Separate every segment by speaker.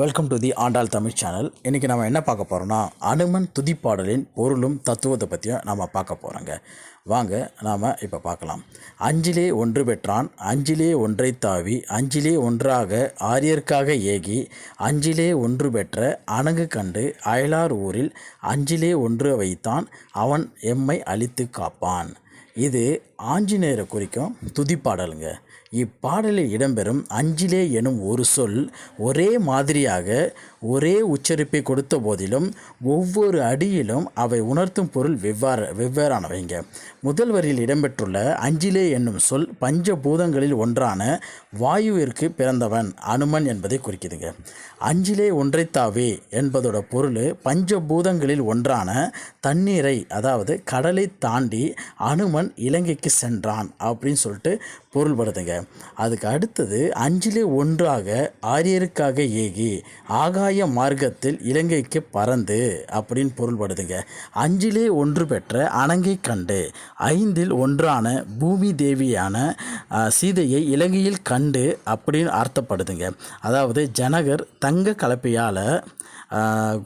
Speaker 1: Welcome to the Andal Tamil channel இன்றைக்கி நம்ம என்ன பார்க்க போகிறோம்னா அனுமன் துதிப்பாடலின் பொருளும் தத்துவத்தை பற்றியும் நம்ம பார்க்க போகிறோங்க வாங்க நாம் இப்போ பார்க்கலாம். அஞ்சிலே ஒன்று பெற்றான் அஞ்சிலே ஒன்றை தாவி அஞ்சிலே ஒன்றாக ஆரியர்க்காக ஏகி அஞ்சிலே ஒன்று பெற்ற அணங்கு கண்டு அயலார் ஊரில் அஞ்சிலே ஒன்று வைத்தான் அவன் எம்மை அழித்து காப்பான். இது ஆஞ்சநேயரை குறிக்கும் துதிப்பாடலுங்க. இப்பாடலில் இடம்பெறும் அஞ்சிலே எனும் ஒரு சொல் ஒரே மாதிரியாக ஒரே உச்சரிப்பை கொடுத்த போதிலும் ஒவ்வொரு அடியிலும் அவை உணர்த்தும் பொருள் வெவ்வேறு வெவ்வேறானவைங்க. முதல் வரியில் இடம்பெற்றுள்ள அஞ்சிலே என்னும் சொல் பஞ்சபூதங்களில் ஒன்றான வாயுவிற்கு பிறந்தவன் அனுமன் என்பதை குறிக்குதுங்க. அஞ்சிலே ஒன்றைத்தாவே என்பதோட பொருள் பஞ்சபூதங்களில் ஒன்றான தண்ணீரை அதாவது கடலை தாண்டி அனுமன் இலங்கைக்கு சென்றான் அப்படின்னு சொல்லிட்டு பொருள்படுதுங்க. அதுக்கு அடுத்தது அஞ்சிலே ஒன்றாக ஆரியருக்காக ஏகி ஆகாய மார்க்கத்தில் இலங்கைக்கு பறந்து அப்படின்னு பொருள்படுதுங்க. அஞ்சிலே ஒன்று பெற்ற அணங்கை கண்டு ஐந்தில் ஒன்றான பூமி தேவியான சீதையை இலங்கையில் கண்டு அப்படின்னு அர்த்தப்படுதுங்க. அதாவது ஜனகர் தங்க கலப்பையால்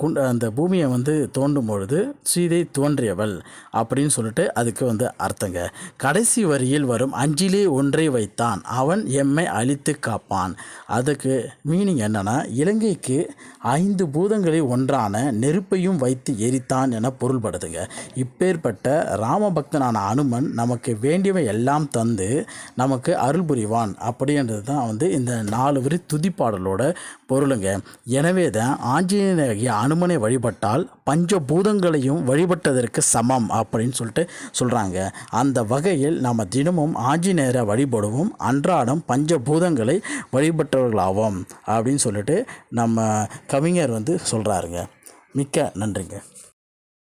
Speaker 1: குண்ட அந்த பூமியை வந்து தோண்டும் பொழுது சீதை தோன்றியவள் அப்படின்னு சொல்லிட்டு அதுக்கு வந்து அர்த்தங்க. கடைசி வரியில் வரும் அஞ்சிலே ஒன்றை வைத்தான். அவன் எம்மை அழித்து காப்பான். அதுக்கு மீனிங் என்னன்னா இலங்கைக்கு ஐந்து பூதங்களில் ஒன்றான நெருப்பையும் வைத்து எரித்தான் என பொருள்படுதுங்க இப்பேற்பட்ட ராமபக்தனான அனுமன் நமக்கு வேண்டியவை எல்லாம் தந்து நமக்கு அருள் புரிவான். அப்படின்றது தான் வந்து இந்த நாலு வரி துதிப்பாடலோட பொருளுங்க. எனவே தான் ஆஞ்சநேயனாகிய அனுமனை வழிபட்டால் பஞ்ச பூதங்களையும் வழிபட்டதற்கு சமம் அப்படின்னு சொல்லிட்டு சொல்கிறாங்க அந்த வகையில் நம்ம தினமும் ஆஞ்சநேயரை வழிபடுவோம். அன்றாடம் பஞ்சபூதங்களை வழிபட்டவர்களாவோம் அப்படின்னு சொல்லிட்டு நம்ம கவிஞர் வந்து சொல்கிறாருங்க மிக்க நன்றிங்க.